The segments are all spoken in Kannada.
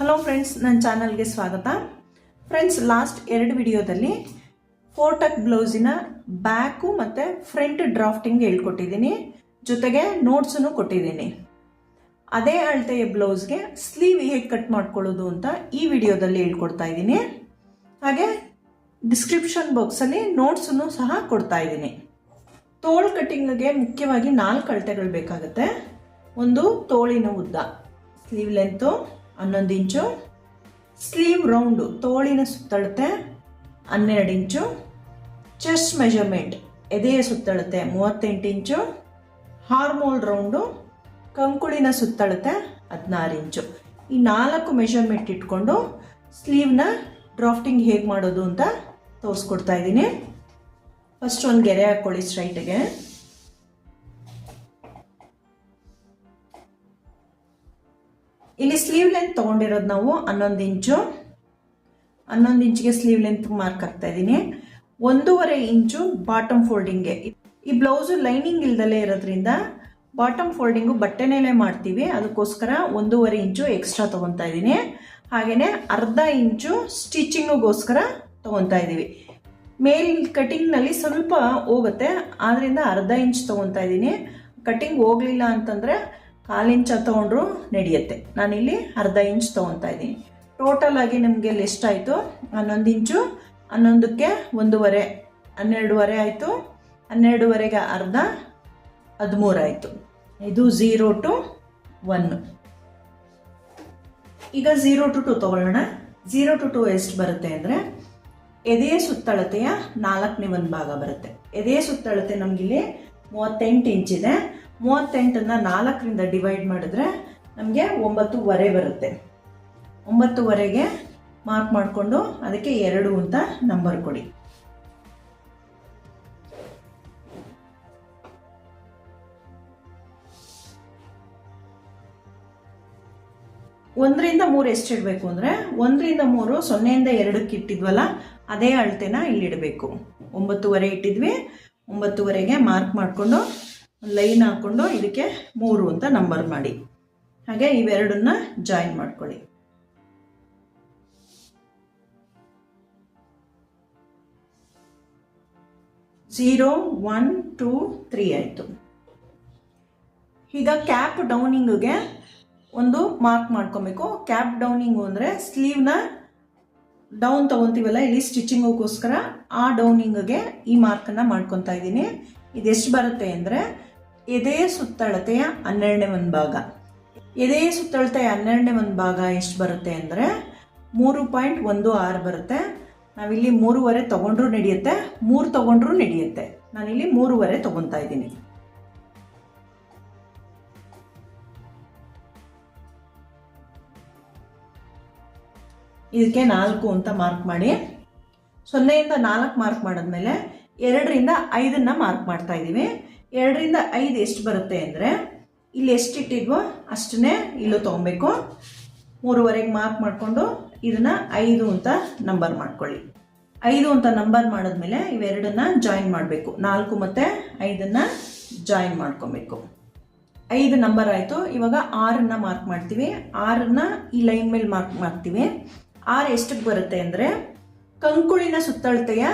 ಹಲೋ ಫ್ರೆಂಡ್ಸ್ ನನ್ನ ಚಾನಲ್ಗೆ ಸ್ವಾಗತ. ಫ್ರೆಂಡ್ಸ್ ಲಾಸ್ಟ್ ಎರಡು ವಿಡಿಯೋದಲ್ಲಿ ಫೋಟಕ್ ಬ್ಲೌಸಿನ ಬ್ಯಾಕು ಮತ್ತು ಫ್ರಂಟ್ ಡ್ರಾಫ್ಟಿಂಗ್ ಹೇಳ್ಕೊಟ್ಟಿದ್ದೀನಿ. ಜೊತೆಗೆ ನೋಟ್ಸನ್ನು ಕೊಟ್ಟಿದ್ದೀನಿ. ಅದೇ ಅಳತೆಯ ಬ್ಲೌಸ್ಗೆ ಸ್ಲೀವ್ ಹೇಗೆ ಕಟ್ ಮಾಡ್ಕೊಳ್ಳೋದು ಅಂತ ಈ ವಿಡಿಯೋದಲ್ಲಿ ಹೇಳ್ಕೊಡ್ತಾ ಇದ್ದೀನಿ. ಹಾಗೆ ಡಿಸ್ಕ್ರಿಪ್ಷನ್ ಬಾಕ್ಸಲ್ಲಿ ನೋಟ್ಸನ್ನು ಸಹ ಕೊಡ್ತಾ ಇದ್ದೀನಿ. ತೋಳು ಕಟ್ಟಿಂಗ್ಗೆ ಮುಖ್ಯವಾಗಿ ನಾಲ್ಕು ಅಳತೆಗಳು ಬೇಕಾಗುತ್ತೆ. ಒಂದು ತೋಳಿನ ಉದ್ದ ಸ್ಲೀವ್ ಲೆಂತು ಹನ್ನೊಂದು ಇಂಚು, ಸ್ಲೀವ್ ರೌಂಡು ತೋಳಿನ ಸುತ್ತಳತೆ ಹನ್ನೆರಡು ಇಂಚು, ಚೆಸ್ಟ್ ಮೆಜರ್ಮೆಂಟ್ ಎದೆಯ ಸುತ್ತಳತೆ ಮೂವತ್ತೆಂಟು ಇಂಚು, ಹಾರ್ಮೋಲ್ ರೌಂಡು ಕಂಕುಳಿನ ಸುತ್ತಳತೆ ಹದಿನಾರು ಇಂಚು. ಈ ನಾಲ್ಕು ಮೆಷರ್ಮೆಂಟ್ ಇಟ್ಕೊಂಡು ಸ್ಲೀವ್ನ ಡ್ರಾಫ್ಟಿಂಗ್ ಹೇಗೆ ಮಾಡೋದು ಅಂತ ತೋರಿಸ್ಕೊಡ್ತಾ ಇದ್ದೀನಿ. ಫಸ್ಟ್ ಒಂದು ಗೆರೆ ಹಾಕ್ಕೊಳ್ಳಿ ಸ್ಟ್ರೈಟ್ಗೆ. ಇಲ್ಲಿ ಸ್ಲೀವ್ ಲೆಂತ್ ತೊಗೊಂಡಿರೋದು ನಾವು ಹನ್ನೊಂದು ಇಂಚು. ಹನ್ನೊಂದು ಇಂಚಿಗೆ ಸ್ಲೀವ್ ಲೆಂತ್ ಮಾರ್ಕ್ ಹಾಕ್ತಾ ಇದ್ದೀನಿ ಒಂದೂವರೆ ಇಂಚು ಬಾಟಮ್ ಫೋಲ್ಡಿಂಗ್ಗೆ ಈ ಬ್ಲೌಸು ಲೈನಿಂಗ್ ಇಲ್ದಲೇ ಇರೋದ್ರಿಂದ ಬಾಟಮ್ ಫೋಲ್ಡಿಂಗು ಬಟ್ಟೆನೇ ಮಾಡ್ತೀವಿ. ಅದಕ್ಕೋಸ್ಕರ ಒಂದೂವರೆ ಇಂಚು ಎಕ್ಸ್ಟ್ರಾ ತೊಗೊತಾ ಇದ್ದೀನಿ ಹಾಗೆಯೇ ಅರ್ಧ ಇಂಚು ಸ್ಟಿಚಿಂಗಿಗೋಸ್ಕರ ತೊಗೊತಾ ಇದ್ದೀವಿ ಮೇಲ್ ಕಟಿಂಗ್ನಲ್ಲಿ ಸ್ವಲ್ಪ ಹೋಗುತ್ತೆ. ಆದ್ದರಿಂದ ಅರ್ಧ ಇಂಚ್ ತೊಗೊತಾ ಇದ್ದೀನಿ ಕಟಿಂಗ್ ಹೋಗಲಿಲ್ಲ ಅಂತಂದರೆ ಕಾಲು ಇಂಚ ತೊಗೊಂಡ್ರು ನಡೆಯುತ್ತೆ. ನಾನಿಲ್ಲಿ ಅರ್ಧ ಇಂಚ್ ತೊಗೊತಾ ಇದ್ದೀನಿ. ಟೋಟಲ್ ಆಗಿ ನಿಮಗೆ ಎಷ್ಟಾಯಿತು ಹನ್ನೊಂದು ಇಂಚು, ಹನ್ನೊಂದಕ್ಕೆ ಒಂದೂವರೆ, ಹನ್ನೆರಡೂವರೆ ಆಯಿತು. ಹನ್ನೆರಡುವರೆಗೆ ಅರ್ಧ, ಹದಿಮೂರು ಆಯಿತು. ಇದು ಝೀರೋ ಟು ಒನ್ ಈಗ ಝೀರೋ ಟು ಟು ತಗೊಳ್ಳೋಣ. ಝೀರೋ ಟು ಟು ಎಷ್ಟು ಬರುತ್ತೆ ಅಂದರೆ, ಎದೆಯ ಸುತ್ತಳತೆಯ ನಾಲ್ಕನೇ ಒಂದು ಭಾಗ ಬರುತ್ತೆ. ಎದೆಯ ಸುತ್ತಳತೆ ನಮಗಿಲ್ಲಿ ಮೂವತ್ತೆಂಟು ಇಂಚಿದೆ. ಮೂವತ್ತೆಂಟನ್ನು ನಾಲ್ಕರಿಂದ ಡಿವೈಡ್ ಮಾಡಿದ್ರೆ ನಮಗೆ ಒಂಬತ್ತುವರೆ ಬರುತ್ತೆ. ಒಂಬತ್ತುವರೆಗೆ ಮಾರ್ಕ್ ಮಾಡಿಕೊಂಡು ಅದಕ್ಕೆ ಎರಡು ಅಂತ ನಂಬರ್ ಕೊಡಿ. ಒಂದರಿಂದ ಮೂರು ಎಷ್ಟು ಇಡಬೇಕು ಅಂದರೆ ಒಂದರಿಂದ ಮೂರು ಸೊನ್ನೆಯಿಂದ ಎರಡಕ್ಕೆ ಇಟ್ಟಿದ್ವಲ್ಲ, ಅದೇ ಅಳತೆನ ಇಲ್ಲಿಡಬೇಕು. ಒಂಬತ್ತುವರೆ ಇಟ್ಟಿದ್ವಿ, ಒಂಬತ್ತುವರೆಗೆ ಮಾರ್ಕ್ ಮಾಡಿಕೊಂಡು ಲೈನ್ ಹಾಕ್ಕೊಂಡು ಇದಕ್ಕೆ ಮೂರು ಅಂತ ನಂಬರ್ ಮಾಡಿ. ಹಾಗೆ ಇವೆರಡನ್ನ ಜಾಯಿನ್ ಮಾಡ್ಕೊಳ್ಳಿ. ಝೀರೋ ಒನ್ ಟೂ ತ್ರೀ ಆಯಿತು. ಈಗ ಕ್ಯಾಪ್ ಡೌನಿಂಗ್ಗೆ ಒಂದು ಮಾರ್ಕ್ ಮಾಡ್ಕೊಬೇಕು. ಕ್ಯಾಪ್ ಡೌನಿಂಗು ಅಂದರೆ ಸ್ಲೀವ್ನ ಡೌನ್ ತೊಗೊತೀವಲ್ಲ, ಇಲ್ಲಿ ಸ್ಟಿಚಿಂಗಿಗೋಸ್ಕರ ಆ ಡೌನಿಂಗ್ಗೆ ಈ ಮಾರ್ಕನ್ನು ಮಾಡ್ಕೊತಾ ಇದ್ದೀನಿ. ಇದೆಷ್ಟು ಬರುತ್ತೆ ಅಂದರೆ ಎದೆಯ ಸುತ್ತಳತೆಯ ಹನ್ನೆರಡನೇ ಒಂದು ಭಾಗ ಎದೆಯ ಸುತ್ತಳತೆಯ ಹನ್ನೆರಡನೇ ಒಂದು ಭಾಗ ಎಷ್ಟು ಬರುತ್ತೆ ಅಂದರೆ ಮೂರು ಪಾಯಿಂಟ್ ಒಂದು ಆರು ಬರುತ್ತೆ. ನಾವಿಲ್ಲಿ ಮೂರುವರೆ ತೊಗೊಂಡ್ರೂ ನಡೆಯುತ್ತೆ, ಮೂರು ತೊಗೊಂಡ್ರೂ ನಡೆಯುತ್ತೆ. ನಾನಿಲ್ಲಿ ಮೂರುವರೆ ತೊಗೊತಾ ಇದ್ದೀನಿ. ಇದಕ್ಕೆ ನಾಲ್ಕು ಅಂತ ಮಾರ್ಕ್ ಮಾಡಿ. ಸೊನ್ನೆಯಿಂದ ನಾಲ್ಕು ಮಾರ್ಕ್ ಮಾಡಿದ್ಮೇಲೆ ಎರಡರಿಂದ ಐದನ್ನು ಮಾರ್ಕ್ ಮಾಡ್ತಾ ಇದ್ದೀವಿ. ಎರಡರಿಂದ ಐದು ಎಷ್ಟು ಬರುತ್ತೆ ಅಂದರೆ ಇಲ್ಲಿ ಎಷ್ಟು ಇಟ್ಟಿದ್ವೋ ಅಷ್ಟನ್ನೇ ಇಲ್ಲೂ ತೊಗೊಬೇಕು. ಮೂರುವರೆಗೆ ಮಾರ್ಕ್ ಮಾಡಿಕೊಂಡು ಇದನ್ನು ಐದು ಅಂತ ನಂಬರ್ ಮಾಡ್ಕೊಳ್ಳಿ. ಐದು ಅಂತ ನಂಬರ್ ಮಾಡಿದ್ಮೇಲೆ ಇವೆರಡನ್ನ ಜಾಯಿನ್ ಮಾಡಬೇಕು. ನಾಲ್ಕು ಮತ್ತು ಐದನ್ನು ಜಾಯಿನ್ ಮಾಡ್ಕೊಬೇಕು. ಐದು ನಂಬರ್ ಆಯಿತು. ಇವಾಗ ಆರನ್ನು ಮಾರ್ಕ್ ಮಾಡ್ತೀವಿ. ಆರನ್ನ ಈ ಲೈನ್ ಮೇಲೆ ಮಾರ್ಕ್ ಮಾಡ್ತೀವಿ. ಆರು ಎಷ್ಟಕ್ಕೆ ಬರುತ್ತೆ ಅಂದರೆ ಕಂಕುಳಿನ ಸುತ್ತಳತೆಯ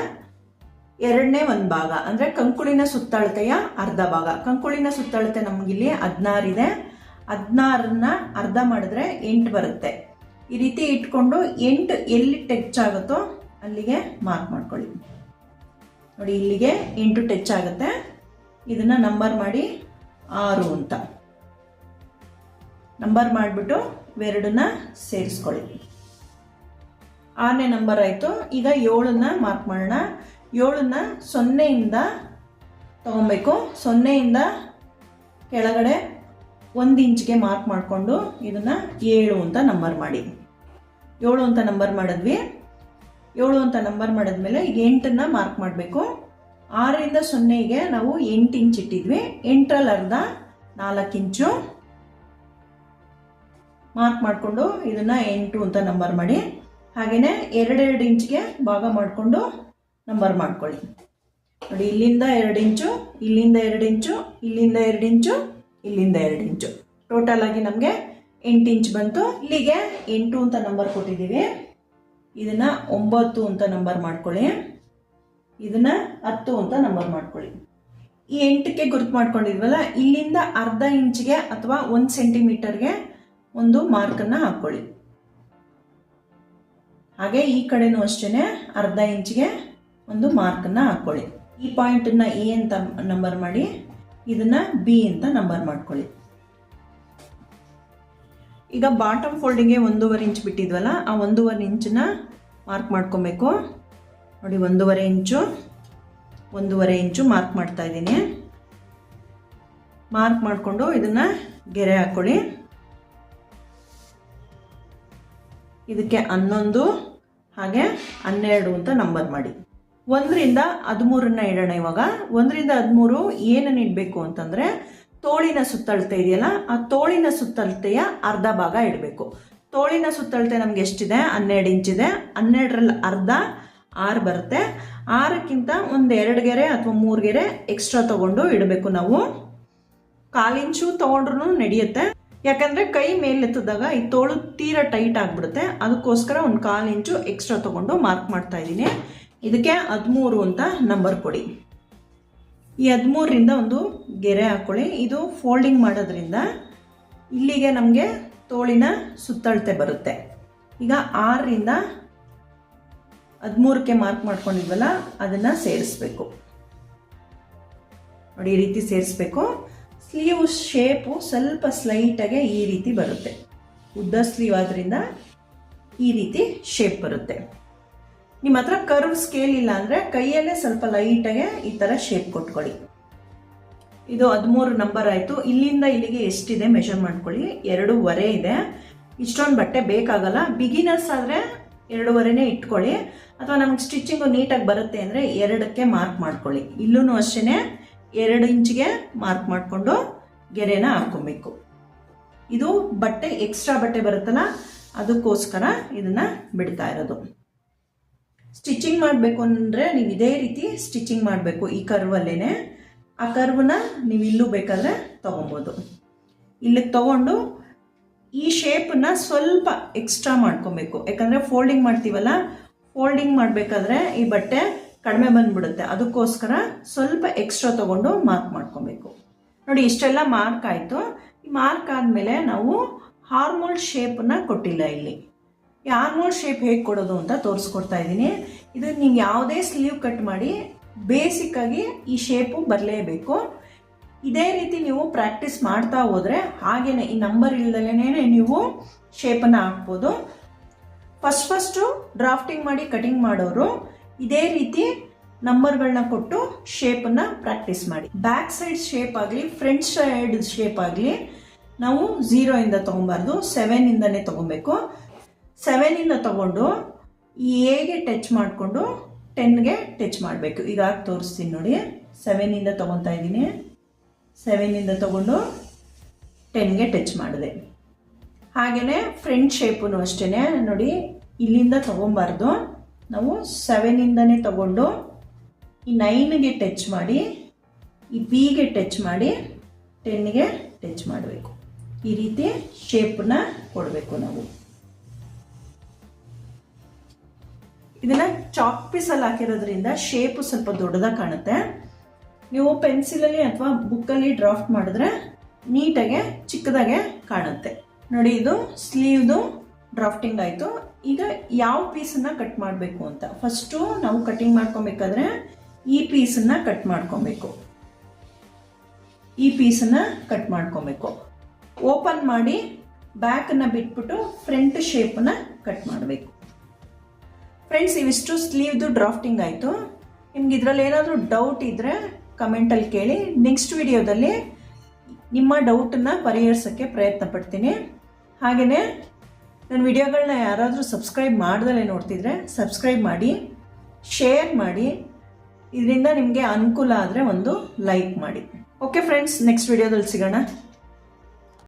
ಎರಡನೇ ಒಂದು ಭಾಗ, ಅಂದರೆ ಕಂಕುಳಿನ ಸುತ್ತಳತೆಯ ಅರ್ಧ ಭಾಗ. ಕಂಕುಳಿನ ಸುತ್ತಳತೆ ನಮಗಿಲ್ಲಿ ಹದಿನಾರಿದೆ ಹದಿನಾರನ್ನ ಅರ್ಧ ಮಾಡಿದ್ರೆ ಎಂಟು ಬರುತ್ತೆ. ಈ ರೀತಿ ಇಟ್ಕೊಂಡು ಎಂಟು ಎಲ್ಲಿ ಟಚ್ ಆಗುತ್ತೋ ಅಲ್ಲಿಗೆ ಮಾರ್ಕ್ ಮಾಡ್ಕೊಳ್ಳಿ. ನೋಡಿ, ಇಲ್ಲಿಗೆ ಎಂಟು ಟಚ್ ಆಗುತ್ತೆ. ಇದನ್ನು ನಂಬರ್ ಮಾಡಿ ಆರು ಅಂತ. ನಂಬರ್ ಮಾಡಿಬಿಟ್ಟು ಇವೆರಡನ್ನ ಸೇರಿಸ್ಕೊಳ್ಳಿ. ಆರನೇ ನಂಬರ್ ಆಯಿತು. ಈಗ ಏಳನ್ನ ಮಾರ್ಕ್ ಮಾಡೋಣ. ಏಳನ್ನ ಸೊನ್ನೆಯಿಂದ ತಗೊಬೇಕು. ಸೊನ್ನೆಯಿಂದ ಕೆಳಗಡೆ ಒಂದು ಇಂಚ್ಗೆ ಮಾರ್ಕ್ ಮಾಡಿಕೊಂಡು ಇದನ್ನು ಏಳು ಅಂತ ನಂಬರ್ ಮಾಡಿ. ಏಳು ಅಂತ ನಂಬರ್ ಮಾಡಿದ್ವಿ. ಏಳು ಅಂತ ನಂಬರ್ ಮಾಡಿದ್ಮೇಲೆ ಈಗ ಎಂಟನ್ನು ಮಾರ್ಕ್ ಮಾಡಬೇಕು. ಆರರಿಂದ ಸೊನ್ನೆಗೆ ನಾವು ಎಂಟು ಇಂಚ್ ಇಟ್ಟಿದ್ವಿ. ಎಂಟರಲ್ಲಿ ಅರ್ಧ ನಾಲ್ಕು ಇಂಚು ಮಾರ್ಕ್ ಮಾಡಿಕೊಂಡು ಇದನ್ನು ಎಂಟು ಅಂತ ನಂಬರ್ ಮಾಡಿ. ಹಾಗೆಯೇ ಎರಡೆರಡು ಇಂಚ್ಗೆ ಭಾಗ ಮಾಡಿಕೊಂಡು ನಂಬರ್ ಮಾಡ್ಕೊಳ್ಳಿ. ನೋಡಿ, ಇಲ್ಲಿಂದ ಎರಡು ಇಂಚು, ಇಲ್ಲಿಂದ ಎರಡು ಇಂಚು, ಇಲ್ಲಿಂದ ಎರಡು ಇಂಚು, ಇಲ್ಲಿಂದ ಎರಡು ಇಂಚು. ಟೋಟಲ್ ಆಗಿ ನಮಗೆ ಎಂಟು ಇಂಚ್ ಬಂತು. ಇಲ್ಲಿಗೆ ಎಂಟು ಅಂತ ನಂಬರ್ ಕೊಟ್ಟಿದ್ದೀವಿ. ಇದನ್ನ ಒಂಬತ್ತು ಅಂತ ನಂಬರ್ ಮಾಡ್ಕೊಳ್ಳಿ. ಇದನ್ನ ಹತ್ತು ಅಂತ ನಂಬರ್ ಮಾಡ್ಕೊಳ್ಳಿ. ಈ ಎಂಟಕ್ಕೆ ಗುರುತು ಮಾಡ್ಕೊಂಡಿದ್ವಲ್ಲ, ಇಲ್ಲಿಂದ ಅರ್ಧ ಇಂಚ್ಗೆ ಅಥವಾ ಒಂದು ಸೆಂಟಿಮೀಟರ್ಗೆ ಒಂದು ಮಾರ್ಕನ್ನು ಹಾಕ್ಕೊಳ್ಳಿ. ಹಾಗೆ ಈ ಕಡೆನೂ ಅಷ್ಟೇ ಅರ್ಧ ಇಂಚ್ಗೆ ಒಂದು ಮಾರ್ಕನ್ನು ಹಾಕ್ಕೊಳ್ಳಿ ಈ ಪಾಯಿಂಟನ್ನ ಎ ಅಂತ ನಂಬರ್ ಮಾಡಿ, ಇದನ್ನ ಬಿ ಅಂತ ನಂಬರ್ ಮಾಡ್ಕೊಳ್ಳಿ. ಈಗ ಬಾಟಮ್ ಫೋಲ್ಡಿಂಗ್ಗೆ ಒಂದೂವರೆ ಇಂಚ್ ಬಿಟ್ಟಿದ್ವಲ್ಲ, ಆ ಒಂದೂವರೆ ಇಂಚನ್ನ ಮಾರ್ಕ್ ಮಾಡ್ಕೊಬೇಕು. ನೋಡಿ, ಒಂದೂವರೆ ಇಂಚು ಒಂದೂವರೆ ಇಂಚು ಮಾರ್ಕ್ ಮಾಡ್ತಾ ಇದ್ದೀನಿ. ಮಾರ್ಕ್ ಮಾಡಿಕೊಂಡು ಇದನ್ನ ಗೆರೆ ಹಾಕ್ಕೊಳ್ಳಿ ಇದಕ್ಕೆ ಹನ್ನೊಂದು, ಹಾಗೆ ಹನ್ನೆರಡು ಅಂತ ನಂಬರ್ ಮಾಡಿ. ಒಂದರಿಂದ ಹದಿಮೂರನ್ನ ಇಡೋಣ ಇವಾಗ. ಒಂದರಿಂದ ಹದಿಮೂರು ಏನನ್ನು ಇಡಬೇಕು ಅಂತಂದರೆ ತೋಳಿನ ಸುತ್ತಳತೆ ಇದೆಯಲ್ಲ, ಆ ತೋಳಿನ ಸುತ್ತಳತೆಯ ಅರ್ಧ ಭಾಗ ಇಡಬೇಕು. ತೋಳಿನ ಸುತ್ತಳತೆ ನಮ್ಗೆ ಎಷ್ಟಿದೆ? ಹನ್ನೆರಡು ಇಂಚಿದೆ. ಹನ್ನೆರಡರಲ್ಲಿ ಅರ್ಧ, ಆರು ಬರುತ್ತೆ. ಆರಕ್ಕಿಂತ ಒಂದು ಎರಡು ಗೆರೆ ಅಥವಾ ಮೂರು ಗೆರೆ ಎಕ್ಸ್ಟ್ರಾ ತಗೊಂಡು ಇಡಬೇಕು ನಾವು. ಕಾಲಿಂಚು ತೊಗೊಂಡ್ರು ನಡೆಯುತ್ತೆ. ಯಾಕಂದರೆ ಕೈ ಮೇಲೆತ್ತಿದಾಗ ಈ ತೋಳು ತೀರಾ ಟೈಟ್ ಆಗಿಬಿಡುತ್ತೆ. ಅದಕ್ಕೋಸ್ಕರ ಒಂದು ಕಾಲು ಇಂಚು ಎಕ್ಸ್ಟ್ರಾ ತಗೊಂಡು ಮಾರ್ಕ್ ಮಾಡ್ತಾ ಇದ್ದೀನಿ. ಇದಕ್ಕೆ ಹದಿಮೂರು ಅಂತ ನಂಬರ್ ಕೊಡಿ. ಈ ಹದಿಮೂರರಿಂದ ಒಂದು ಗೆರೆ ಹಾಕ್ಕೊಳ್ಳಿ ಇದು ಫೋಲ್ಡಿಂಗ್ ಮಾಡೋದ್ರಿಂದ ಇಲ್ಲಿಗೆ ನಮಗೆ ತೋಳಿನ ಸುತ್ತಳತೆ ಬರುತ್ತೆ. ಈಗ ಆರರಿಂದ ಹದಿಮೂರಕ್ಕೆ ಮಾರ್ಕ್ ಮಾಡ್ಕೊಂಡಿದ್ವಲ್ಲ, ಅದನ್ನು ಸೇರಿಸ್ಬೇಕು. ನೋಡಿ, ಈ ರೀತಿ ಸೇರಿಸ್ಬೇಕು. ಸ್ಲೀವ್ ಶೇಪು ಸ್ವಲ್ಪ ಸ್ಲೈಟಾಗೆ ಈ ರೀತಿ ಬರುತ್ತೆ. ಉದ್ದ ಸ್ಲೀವ್ ಆದ್ರಿಂದ ಈ ರೀತಿ ಶೇಪ್ ಬರುತ್ತೆ. ನಿಮ್ಮ ಹತ್ರ ಕರ್ವ್ ಸ್ಕೇಲ್ ಇಲ್ಲ ಅಂದರೆ ಕೈಯಲ್ಲೇ ಸ್ವಲ್ಪ ಲೈಟಾಗೆ ಈ ಥರ ಶೇಪ್ ಕೊಟ್ಕೊಳ್ಳಿ. ಇದು ಹದಿಮೂರು ನಂಬರ್ ಆಯಿತು. ಇಲ್ಲಿಂದ ಇಲ್ಲಿಗೆ ಎಷ್ಟಿದೆ ಮೆಷರ್ ಮಾಡ್ಕೊಳ್ಳಿ. ಎರಡೂವರೆ ಇದೆ. ಇಷ್ಟೊಂದು ಬಟ್ಟೆ ಬೇಕಾಗಲ್ಲ. ಬಿಗಿನರ್ಸ್ ಆದರೆ ಎರಡೂವರೆನೇ ಇಟ್ಕೊಳ್ಳಿ. ಅಥವಾ ನಮ್ಗೆ ಸ್ಟಿಚಿಂಗು ನೀಟಾಗಿ ಬರುತ್ತೆ ಅಂದರೆ ಎರಡಕ್ಕೆ ಮಾರ್ಕ್ ಮಾಡ್ಕೊಳ್ಳಿ. ಇಲ್ಲೂ ಅಷ್ಟೇ ಎರಡು ಇಂಚಿಗೆ ಮಾರ್ಕ್ ಮಾಡಿಕೊಂಡು ಗೆರೆನ ಹಾಕ್ಕೊಬೇಕು. ಇದು ಬಟ್ಟೆ ಎಕ್ಸ್ಟ್ರಾ ಬಟ್ಟೆ ಬರುತ್ತಲ್ಲ, ಅದಕ್ಕೋಸ್ಕರ ಇದನ್ನ ಬಿಡ್ತಾ ಇರೋದು. ಸ್ಟಿಚಿಂಗ್ ಮಾಡಬೇಕು ಅಂದರೆ ನೀವು ಇದೇ ರೀತಿ ಸ್ಟಿಚಿಂಗ್ ಮಾಡಬೇಕು ಈ ಕರ್ವಲ್ಲೇ ಆ ಕರ್ವನ್ನ ನೀವು ಇಲ್ಲೂ ಬೇಕಾದರೆ ತೊಗೊಬೋದು. ಇಲ್ಲಿಗೆ ತೊಗೊಂಡು ಈ ಶೇಪನ್ನ ಸ್ವಲ್ಪ ಎಕ್ಸ್ಟ್ರಾ ಮಾಡ್ಕೊಬೇಕು. ಯಾಕಂದರೆ ಫೋಲ್ಡಿಂಗ್ ಮಾಡ್ತೀವಲ್ಲ ಫೋಲ್ಡಿಂಗ್ ಮಾಡಬೇಕಾದ್ರೆ ಈ ಬಟ್ಟೆ ಕಡಿಮೆ ಬಂದ್ಬಿಡುತ್ತೆ. ಅದಕ್ಕೋಸ್ಕರ ಸ್ವಲ್ಪ ಎಕ್ಸ್ಟ್ರಾ ತೊಗೊಂಡು ಮಾರ್ಕ್ ಮಾಡ್ಕೊಬೇಕು. ನೋಡಿ, ಇಷ್ಟೆಲ್ಲ ಮಾರ್ಕ್ ಆಯಿತು. ಮಾರ್ಕ್ ಆದಮೇಲೆ ನಾವು ಹಾರ್ಮೋಲ್ ಶೇಪನ್ನ ಕೊಟ್ಟಿಲ್ಲ ಇಲ್ಲಿ. ಈ ಆರ್ಮೋಲ್ ಶೇಪ್ ಹೇಗೆ ಕೊಡೋದು ಅಂತ ತೋರಿಸ್ಕೊಡ್ತಾ ಇದ್ದೀನಿ. ಇದು ನೀವು ಯಾವುದೇ ಸ್ಲೀವ್ ಕಟ್ ಮಾಡಿ ಬೇಸಿಕ್ ಆಗಿ ಈ ಶೇಪು ಬರಲೇಬೇಕು. ಇದೇ ರೀತಿ ನೀವು ಪ್ರಾಕ್ಟೀಸ್ ಮಾಡ್ತಾ ಹೋದ್ರೆ ಹಾಗೇನೆ ಈ ನಂಬರ್ ಇಲ್ದಲೇ ನೀವು ಶೇಪನ್ನು ಹಾಕ್ಬೋದು. ಫಸ್ಟ್ ಫಸ್ಟು ಡ್ರಾಫ್ಟಿಂಗ್ ಮಾಡಿ ಕಟಿಂಗ್ ಮಾಡೋರು ಇದೇ ರೀತಿ ನಂಬರ್ಗಳನ್ನ ಕೊಟ್ಟು ಶೇಪನ್ನು ಪ್ರಾಕ್ಟೀಸ್ ಮಾಡಿ. ಬ್ಯಾಕ್ ಸೈಡ್ ಶೇಪ್ ಆಗಲಿ ಫ್ರಂಟ್ ಸೈಡ್ ಶೇಪ್ ಆಗಲಿ ನಾವು ಝೀರೋ ಇಂದ ತೊಗೊಬಾರ್ದು ಸೆವೆನ್ ಇಂದನೇ ತೊಗೊಬೇಕು. ಸೆವೆನ್ ಇಂದ ತಗೊಂಡು ಎಗೆ ಟಚ್ ಮಾಡಿಕೊಂಡು ಟೆನ್ಗೆ ಟಚ್ ಮಾಡಬೇಕು. ಈಗ ತೋರಿಸ್ತೀನಿ ನೋಡಿ. ಸೆವೆನಿಂದ ತೊಗೊತಾ ಇದ್ದೀನಿ. ಸೆವೆನಿಂದ ತಗೊಂಡು ಟೆನ್ಗೆ ಟಚ್ ಮಾಡಿದೆ. ಹಾಗೆಯೇ ಫ್ರಂಟ್ ಶೇಪುನು ಅಷ್ಟೇ ನೋಡಿ, ಇಲ್ಲಿಂದ ತೊಗೊಬಾರ್ದು. ನಾವು ಸೆವೆನಿಂದನೇ ತಗೊಂಡು ಈ ನೈನ್ಗೆ ಟಚ್ ಮಾಡಿ, ಈ ಬಿಗೆ ಟಚ್ ಮಾಡಿ ಟೆನ್ಗೆ ಟಚ್ ಮಾಡಬೇಕು. ಈ ರೀತಿ ಶೇಪನ್ನ ಕೊಡಬೇಕು ನಾವು. ಇದನ್ನ ಚಾಕ್ ಪೀಸಲ್ಲಿ ಹಾಕಿರೋದ್ರಿಂದ ಶೇಪು ಸ್ವಲ್ಪ ದೊಡ್ಡದಾಗಿ ಕಾಣುತ್ತೆ. ನೀವು ಪೆನ್ಸಿಲಲ್ಲಿ ಅಥವಾ ಬುಕ್ಕಲ್ಲಿ ಡ್ರಾಫ್ಟ್ ಮಾಡಿದ್ರೆ ನೀಟಾಗೆ, ಚಿಕ್ಕದಾಗೆ ಕಾಣುತ್ತೆ. ನೋಡಿ, ಇದು ಸ್ಲೀವ್ದು ಡ್ರಾಫ್ಟಿಂಗ್ ಆಯಿತು. ಈಗ ಯಾವ ಪೀಸನ್ನು ಕಟ್ ಮಾಡಬೇಕು ಅಂತ. ಫಸ್ಟು ನಾವು ಕಟಿಂಗ್ ಮಾಡ್ಕೊಬೇಕಾದ್ರೆ ಈ ಪೀಸನ್ನು ಕಟ್ ಮಾಡ್ಕೊಬೇಕು. ಈ ಪೀಸನ್ನು ಕಟ್ ಮಾಡ್ಕೊಬೇಕು. ಓಪನ್ ಮಾಡಿ ಬ್ಯಾಕನ್ನು ಬಿಟ್ಬಿಟ್ಟು ಫ್ರಂಟ್ ಶೇಪನ್ನು ಕಟ್ ಮಾಡಬೇಕು. ಫ್ರೆಂಡ್ಸ್ ಇವಿಷ್ಟು ಸ್ಲೀವ್ದು ಡ್ರಾಫ್ಟಿಂಗ್ ಆಯಿತು. ನಿಮ್ಗೆ ಇದರಲ್ಲಿ ಏನಾದರೂ ಡೌಟ್ ಇದ್ದರೆ ಕಮೆಂಟಲ್ಲಿ ಕೇಳಿ. ನೆಕ್ಸ್ಟ್ ವಿಡಿಯೋದಲ್ಲಿ ನಿಮ್ಮ ಡೌಟನ್ನು ಪರಿಹರಿಸೋಕ್ಕೆ ಪ್ರಯತ್ನ ಪಡ್ತೀನಿ. ಹಾಗೆಯೇ ನನ್ನ ವಿಡಿಯೋಗಳನ್ನ ಯಾರಾದರೂ ಸಬ್ಸ್ಕ್ರೈಬ್ ಮಾಡ್ದಲೇ ನೋಡ್ತಿದ್ರೆ ಸಬ್ಸ್ಕ್ರೈಬ್ ಮಾಡಿ ಶೇರ್ ಮಾಡಿ. ಇದರಿಂದ ನಿಮಗೆ ಅನುಕೂಲ ಆದರೆ ಒಂದು ಲೈಕ್ ಮಾಡಿ. ಓಕೆ ಫ್ರೆಂಡ್ಸ್ ನೆಕ್ಸ್ಟ್ ವಿಡಿಯೋದಲ್ಲಿ ಸಿಗೋಣ.